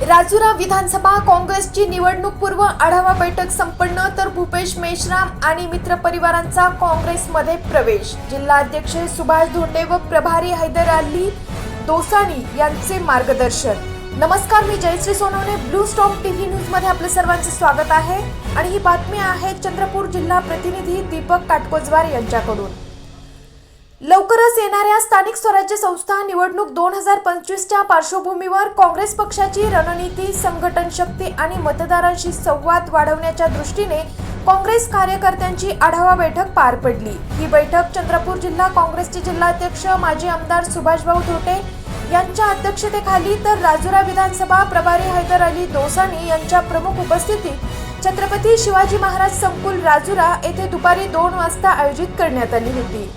राजुरा विधानसभा काँग्रेसची निवडणूक पूर्व आढावा बैठक संपन्न तर भूपेश मेश्राम आणि मित्रपरिवारांचा काँग्रेसमध्ये प्रवेश. जिल्हाध्यक्ष सुभाष धोंडे व प्रभारी हैदर अली दोसानी यांचे मार्गदर्शन. नमस्कार मी Jayashree Sonawane blue storm TV न्यूजमध्ये आपलं सर्वांचं स्वागत आहे. आणि ही बातमी आहे चंद्रपूर जिल्हा प्रतिनिधी दीपक काटकोजवार यांच्याकडून. लवकरच येणाऱ्या स्थानिक स्वराज्य संस्था निवडणूक दोन हजार पंचवीसच्या पार्श्वभूमीवर काँग्रेस पक्षाची रणनीती संघटन शक्ती आणि मतदारांशी संवाद वाढवण्याच्या दृष्टीने काँग्रेस कार्यकर्त्यांची आढावा बैठक पार पडली. ही बैठक चंद्रपूर जिल्हा काँग्रेसचे जिल्हाध्यक्ष माजी आमदार सुभाषभाऊ धोटे यांच्या अध्यक्षतेखाली तर राजुरा विधानसभा प्रभारी हैदर अली दोसानी यांच्या प्रमुख उपस्थितीत छत्रपती शिवाजी महाराज संकुल राजुरा येथे दुपारी दोन वाजता आयोजित करण्यात आली होती.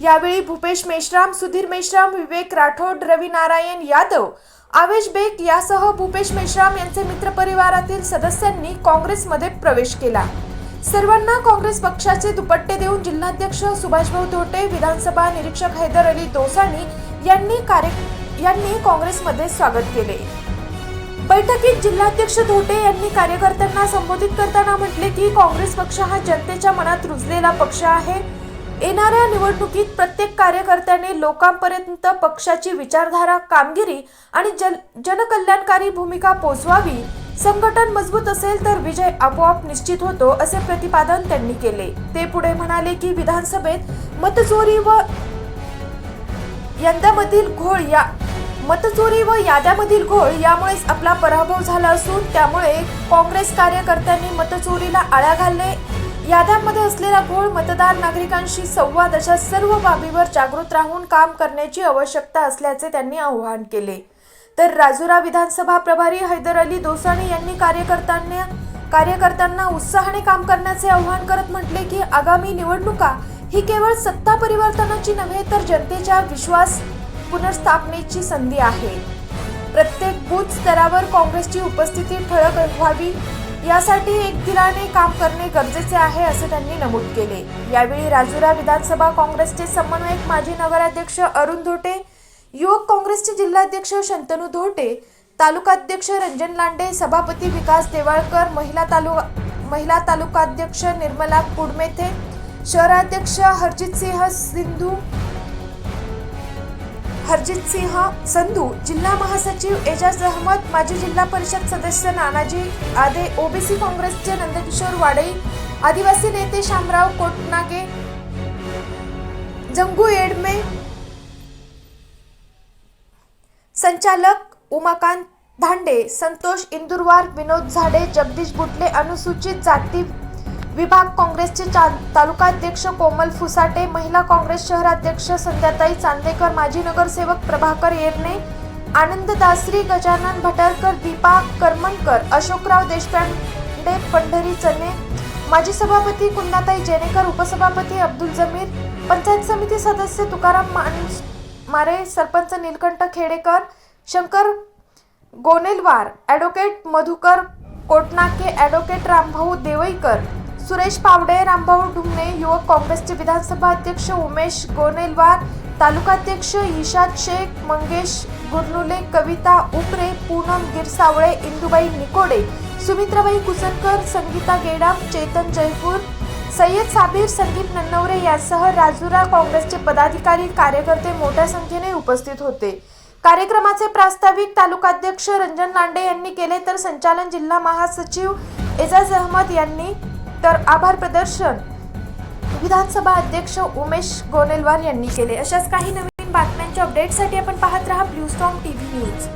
यावेळी भूपेश मेश्राम सुधीर मेश्राम विवेक राठोड रवी नारायण यादव आवेश बेग यासह भूपेश मेश्राम यांचे मित्रपरिवारातील सदस्यांनी काँग्रेसमध्ये प्रवेश केला. सर्वांना काँग्रेस पक्षाचे दुपट्टे देऊन जिल्हाध्यक्ष सुभाषभाऊ धोटे विधानसभा निरीक्षक हैदर अली दोसानी यांनी कार्य यांनी काँग्रेसमध्ये स्वागत केले. बैठकीत जिल्हाध्यक्ष धोटे यांनी कार्यकर्त्यांना संबोधित करताना म्हटले की काँग्रेस पक्ष हा जनतेच्या मनात रुजलेला पक्ष आहे. येणाऱ्या निवडणुकीत प्रत्येक कार्यकर्त्याने लोकांपर्यंत पक्षाची विचारधारा कामगिरी आणि जन जनकल्याणकारी भूमिका पोचवावी संघटन मजबूत असेल तर विजय आपोआप निश्चित होतो असे प्रतिपादन त्यांनी केले. ते पुढे म्हणाले की विधानसभेत मतचोरी व यंदामधील घोळ या मतचोरी व याद्यामधील घोळ यामुळेच आपला पराभव झाला असून त्यामुळे काँग्रेस कार्यकर्त्यांनी मतचोरीला आळा घालणे याद्यांमध्ये असलेला घोळ मतदार नागरिकांशी संवाद अशा सर्व बाबीवर जागृत राहून काम करण्याची आवश्यकता असल्याचे त्यांनी आवाहन केले. तर राजुरा विधानसभा प्रभारी हैदर अली दोसानी यांनी कार्यकर्त्यांना कार्यकर्त्यांना उत्साहाने काम करण्याचे आवाहन करत म्हटले की आगामी निवडणुका ही केवळ सत्ता परिवर्तनाची नव्हे तर जनतेच्या विश्वास पुनर्स्थापनेची संधी आहे. प्रत्येक बूथ स्तरावर काँग्रेसची उपस्थिती ठळक व्हावी यासाठी एक दिलाने काम करणे गरजेचे आहे असे त्यांनी नमूद केले. यावेळी राजुरा विधानसभा काँग्रेसचे समन्वयक माजी नगराध्यक्ष अरुण धोटे युवक काँग्रेसचे जिल्हाध्यक्ष शंतनू धोटे तालुकाध्यक्ष रंजन लांडे सभापती विकास देवाळकर महिला तालुका महिला तालुकाध्यक्ष निर्मला कुडमेथे शहराध्यक्ष हरजित सिंह सिंधू हरजित सिंह संधू जिल्हा महासचिव एजाज अहमद माजी जिल्हा परिषद सदस्य नानाजी आदे ओबीसी काँग्रेसचे नंदकिशोर वाडई आदिवासी नेते शामराव कोटनागे जंगू एडमे संचालक उमाकांत धांडे संतोष इंदुरवार विनोद झाडे जगदीश बुटले अनुसूचित जाती विभाग काँग्रेसचे चा- तालुकाध्यक्ष कोमल फुसाटे महिला काँग्रेस शहराध्यक्ष संध्याताई चांदेकर माजी नगरसेवक प्रभाकर येरणे आनंद दासरी गजानन भटारकर दीपा करमनकर अशोकराव देशपांडे पंढरी चने माजी सभापती कुंदाताई जेनेकर उपसभापती अब्दुल जमीर पंचायत समिती सदस्य तुकाराम मान मारे सरपंच नीलकंठ खेडेकर शंकर गोनेलवार ॲडव्होकेट मधुकर कोटनाके ॲडव्होकेट रामभाऊ देवईकर सुरेश पावडे रामभाऊ डुमणे युवक काँग्रेसचे विधानसभा अध्यक्ष उमेश गोनेलवार तालुकाध्यक्ष इशाद शेख मंगेश गुरनुले कविता उपरे पूनम गिरसावळे इंदुबाई निकोडे सुमित्राबाई कुसनकर संगीता गेडाम चेतन जयपूर सय्यद साबीर संदीप नन्नवरे यासह राजुरा काँग्रेसचे पदाधिकारी कार्यकर्ते मोठ्या संख्येने उपस्थित होते. कार्यक्रमाचे प्रास्ताविक तालुकाध्यक्ष रंजन लांडे यांनी केले तर संचालन जिल्हा महासचिव एजाज अहमद यांनी तर आभार प्रदर्शन. विधानसभा अध्यक्ष उमेश गोनेलवार यांनी केले. अशाच काही नवीन बातम्यांच्या अपडेटसाठी आपण पाहत रहा ब्लू स्टॉम टीव्ही न्यूज